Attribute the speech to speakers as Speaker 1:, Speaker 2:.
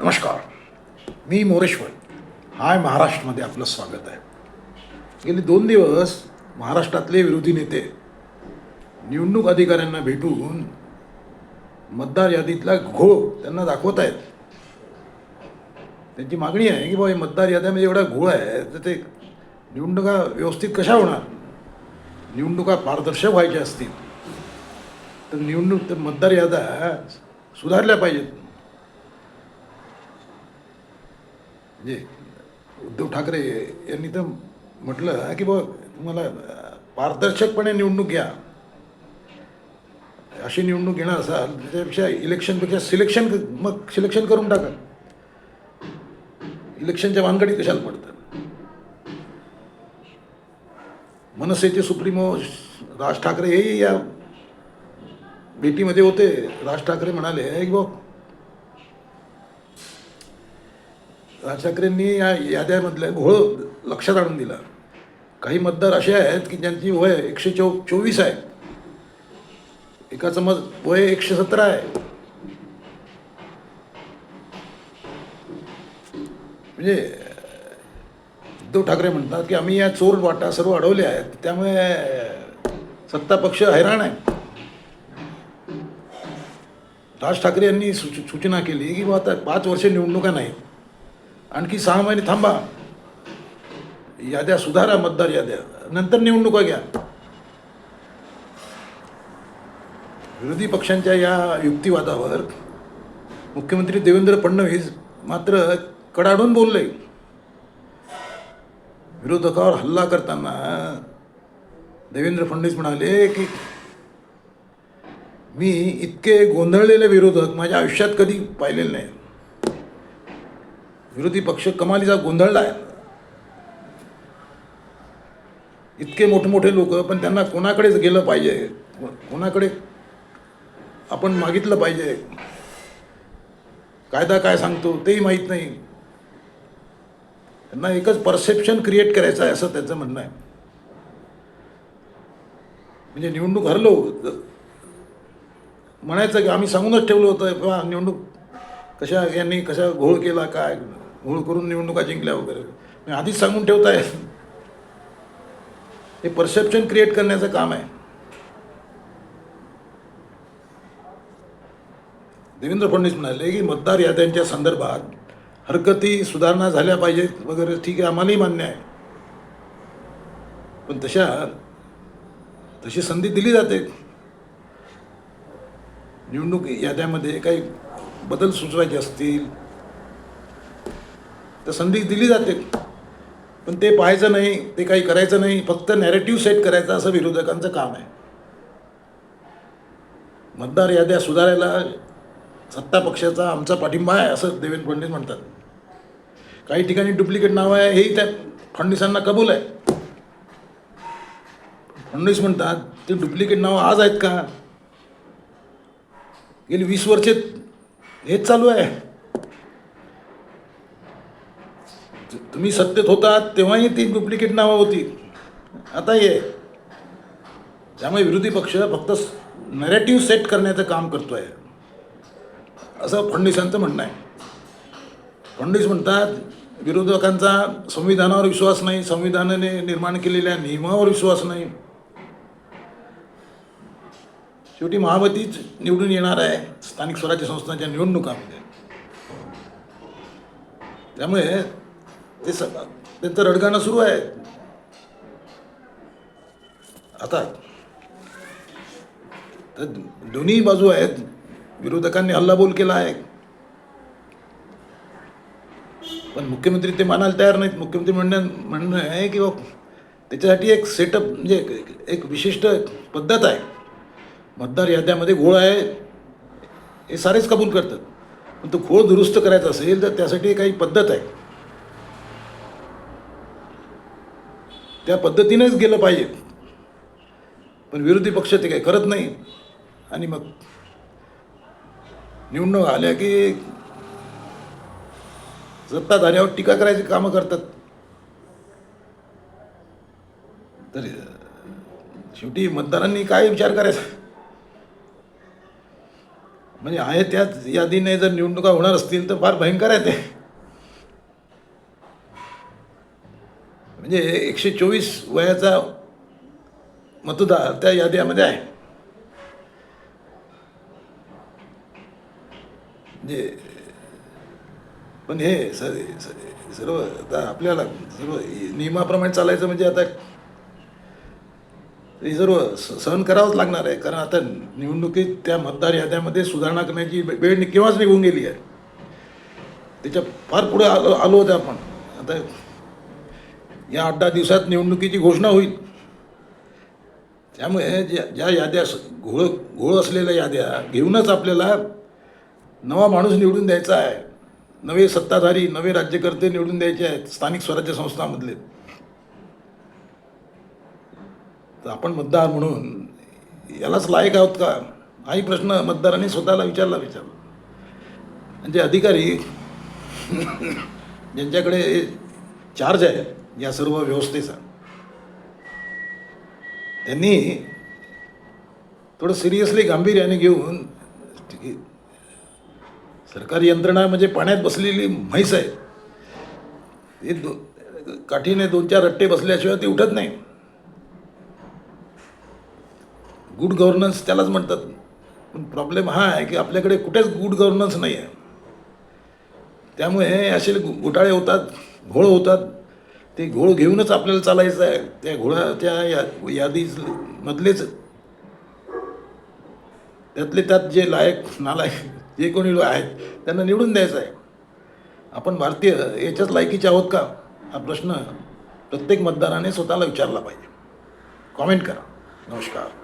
Speaker 1: नमस्कार. मी मोरेश्वर. हाय महाराष्ट्रमध्ये आपलं स्वागत आहे. गेले दोन दिवस महाराष्ट्रातले विरोधी नेते निवडणूक अधिकाऱ्यांना भेटून मतदार यादीतला घोळ त्यांना दाखवत आहेत. त्यांची मागणी आहे की बाबा हे मतदार याद्यामध्ये एवढा घोळ आहे तर ते निवडणुका व्यवस्थित कशा होणार? निवडणुका पारदर्शक व्हायच्या असतील तर निवडणूक तर मतदार याद्या सुधारल्या पाहिजेत. म्हणजे उद्धव ठाकरे यांनी तर म्हटलं की बघ तुम्हाला पारदर्शकपणे निवडणूक घ्या. अशी निवडणूक घेणार असाल त्याच्यापेक्षा इलेक्शनपेक्षा सिलेक्शन मग सिलेक्शन करून टाका. इलेक्शनच्या वानगडीत कशाला पडतं मनसेचे सुप्रीमो राज ठाकरे हेही या भेटीमध्ये होते. राज ठाकरे म्हणाले की बघ राज ठाकरेंनी या याद्यामधल्या घोळ लक्षात आणून दिला. काही मतदार असे आहेत की ज्यांची वय एकशे चौ चोवीस आहे. एकाचं मत वय एकशे सतरा आहे. म्हणजे उद्धव ठाकरे म्हणतात की आम्ही या चोर वाटा सर्व अडवले आहेत त्यामुळे सत्ता पक्ष हैराण आहे. राज ठाकरे यांनी सूचना केली की बुवा आता पाच वर्ष निवडणुका नाही आणखी सहा महिने थांबा. याद्या सुधारा मतदार याद्या. नंतर निवडणुका घ्या. विरोधी पक्षांच्या या युक्तिवादावर मुख्यमंत्री देवेंद्र फडणवीस मात्र कडाडून बोलले. विरोधकावर हल्ला करताना देवेंद्र फडणवीस म्हणाले की मी इतके गोंधळलेले विरोधक माझ्या आयुष्यात कधी पाहिलेले नाही विरोधी पक्ष कमालीचा गोंधळला आहे. इतके मोठमोठे लोक पण त्यांना कोणाकडेच गेलं पाहिजे. कोणाकडे आपण मागितलं पाहिजे. कायदा काय सांगतो तेही माहीत नाही. त्यांना एकच परसेप्शन क्रिएट करायचं आहे असं त्याचं म्हणणं आहे. म्हणजे निवडणूक हरलो म्हणायचं की आम्ही सांगूनच ठेवलं होतं किंवा निवडणूक कशा यांनी कशा घोळ केला काय? घोळ करून निवडणुका जिंकल्या वगैरे. आधीच सांगून ठेवताय. हे परसेप्शन क्रिएट करण्याचं काम आहे. देवेंद्र फडणवीस म्हणाले की मतदार याद्यांच्या संदर्भात हरकती सुधारणा झाल्या पाहिजेत वगैरे. ठीक आहे आम्हालाही मान्य आहे. पण तशा तशी संधी दिली जाते. निवडणूक याद्यामध्ये काही बदल सुचवायचे असतील तर संधी दिली जाते. पण ते पाहायचं नाही ते काही करायचं नाही फक्त नॅरेटिव्ह सेट करायचं असं विरोधकांचं काम आहे. मतदार याद्या सुधारायला सत्ता पक्षाचा आमचा पाठिंबा आहे असं देवेंद्र फडणवीस म्हणतात. काही ठिकाणी डुप्लिकेट नाव आहे हेही त्या फडणवीसांना कबूल आहे. फडणवीस म्हणतात ते डुप्लिकेट नावं आज आहेत का? गेली वीस वर्षे हेच चालू आहे तु- तुम्ही सत्तेत होता तेव्हाही ती डुप्लिकेट नावं होती. आता ये त्यामुळे विरोधी पक्ष फक्त नॅरेटिव्ह सेट करण्याचं काम करतोय. असं फडणवीसांचं म्हणणं आहे. फडणवीस म्हणतात विरोधकांचा संविधानावर विश्वास नाही संविधानाने निर्माण केलेल्या नियमावर विश्वास नाही. शेवटी महामतीच निवडून येणार आहे स्थानिक स्वराज्य संस्थांच्या निवडणुकामध्ये. त्यामुळे ते सगळं त्यांचं रडगाणं सुरू आहे. आता तर दोन्ही बाजू आहेत. विरोधकांनी हल्लाबोल केला आहे. पण मुख्यमंत्री ते मानायला तयार नाहीत. मुख्यमंत्री म्हणणं म्हणणं आहे की त्याच्यासाठी एक सेटअप म्हणजे एक विशिष्ट पद्धत आहे. मतदार याद्यामध्ये घोळ आहे. हे सारेच कबूल करतात. पण तो घोळ दुरुस्त करायचा असेल तर त्यासाठी काही पद्धत आहे. त्या पद्धतीनेच गेलं पाहिजे. पण विरोधी पक्ष ते काही करत नाही. आणि मग निवडणूक आल्या की सत्ताधाऱ्यावर टीका करायची कामं करतात. तर शेवटी मतदारांनी काय विचार करायचा. म्हणजे आहे त्याच यादीने जर निवडणुका होणार असतील तर फार भयंकर आहे ते. म्हणजे एकशे चोवीस वयाचा मतदार त्या याद्यामध्ये आहे. म्हणजे पण हे सर सर्व आता आपल्याला सर्व नियमाप्रमाणे चालायचं म्हणजे आता हे सर्व स- सहन करावंच लागणार आहे. कारण आता निवडणुकीत त्या मतदार याद्यामध्ये सुधारणा करण्याची वेळ केव्हाच निघून गेली आहे. त्याच्या फार पुढे आलो आलो होतो आपण. आता या आठ दहा दिवसात निवडणुकीची घोषणा होईल. त्यामुळे ज्या ज्या याद्या घोळ घोळ असलेल्या याद्या घेऊनच आपल्याला नवा माणूस निवडून द्यायचा आहे. नवे सत्ताधारी नवे राज्यकर्ते निवडून द्यायचे आहेत स्थानिक स्वराज्य संस्थांमधले. तर आपण मतदार म्हणून यालाच लायक आहोत का? हाही प्रश्न मतदारांनी स्वतःला विचारला विचारला. म्हणजे अधिकारी ज्यांच्याकडे चार्ज आहे. या सर्व व्यवस्थेचा. त्यांनी थोडं सिरियसली गांभीर्याने घेऊन सरकारी यंत्रणा म्हणजे पाण्यात बसलेली म्हैस आहे. ते दो काठीने दोन चार रट्टे बसल्याशिवाय ते उठत नाही. गुड गव्हर्नन्स त्यालाच म्हणतात. पण प्रॉब्लेम हा आहे की आपल्याकडे कुठेच गुड गव्हर्नन्स नाही आहे त्यामुळे असे घोटाळे होतात. घोळ होतात. ते घोळ घेऊनच आपल्याला चालायचं आहे. त्या घोळाच्या या यादी मधलेच त्यातले त्यात जे लायक नालायक जे कोणी आहेत त्यांना निवडून द्यायचं आहे. आपण भारतीय याच्याच लायकीचे आहोत का? हा प्रश्न प्रत्येक मतदाराने स्वतःला विचारला पाहिजे. कॉमेंट करा. नमस्कार.